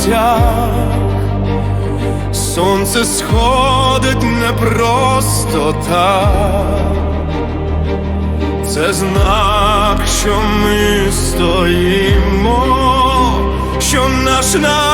гостях. Сонце сходить не просто так, це знак, що ми стоїмо, що наш народ